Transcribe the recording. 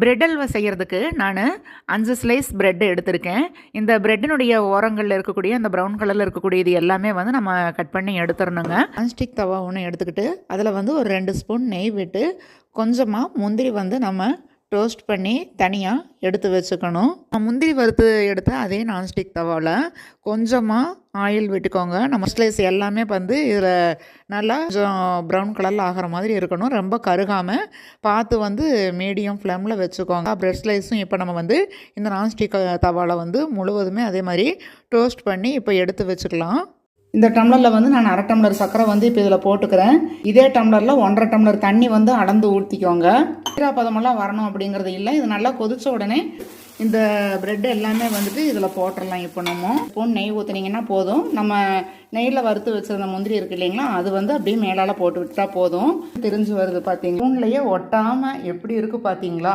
Bread halwa செய்கிறதுக்கு நான் அஞ்சு ஸ்லைஸ் பிரெட் எடுத்திருக்கேன். இந்த பிரெட்டினுடைய ஓரங்களில் இருக்கக்கூடிய அந்த ப்ரௌன் கலரில் இருக்கக்கூடிய இது எல்லாமே வந்து நம்ம கட் பண்ணி எடுத்துடணுங்க நான்ஸ்டிக் தவா ஒன்று எடுத்துக்கிட்டு அதில் வந்து ஒரு ரெண்டு ஸ்பூன் நெய் விட்டு கொஞ்சமாக முந்திரி வந்து நம்ம டோஸ்ட் பண்ணி தனியாக எடுத்து வச்சுக்கணும். முந்திரி வறுத்து எடுத்த அதே நான்ஸ்டிக் தவாவில் கொஞ்சமாக ஆயில் விட்டுக்கோங்க. நம்ம ஸ்லைஸ் எல்லாமே வந்து இதில் நல்லா கொஞ்சம் ப்ரௌன் கலரில் ஆகிற மாதிரி இருக்கணும். ரொம்ப கருகாமல் பார்த்து வந்து மீடியம் ஃப்ளேமில் வச்சுக்கோங்க. ப்ரெட் ஸ்லைஸும் இப்போ நம்ம வந்து இந்த நான்ஸ்டிக் தவாவில் வந்து முழுவதுமே அதே மாதிரி டோஸ்ட் பண்ணி இப்போ எடுத்து வச்சுக்கலாம். இந்த டம்ளரில் வந்து நான் அரை டம்ளர் சர்க்கரை வந்து இப்போ இதில் போட்டுக்கிறேன். இதே டம்ளரில் ஒன்றரை டம்ளர் தண்ணி வந்து அளந்து ஊற்றிக்கோங்க ஈராப்பதமெல்லாம் வரணும் அப்படிங்கிறது இல்லை. இது நல்லா கொதித்த உடனே இந்த பிரெட் எல்லாமே வந்துட்டு இதில் போட்டுடலாம் இப்போ நம்ம. இப்போ நெய் ஊற்றுனீங்கன்னா போதும். நம்ம நெய்யில் வறுத்து வச்சிருந்த முந்திரி இருக்கு இல்லைங்களா அது வந்து அப்படியே மேலால் போட்டு விட்டா போதும். தெரிஞ்சு வருது பார்த்தீங்க ஃபோன்லேயே ஒட்டாமல் எப்படி இருக்குது பார்த்தீங்களா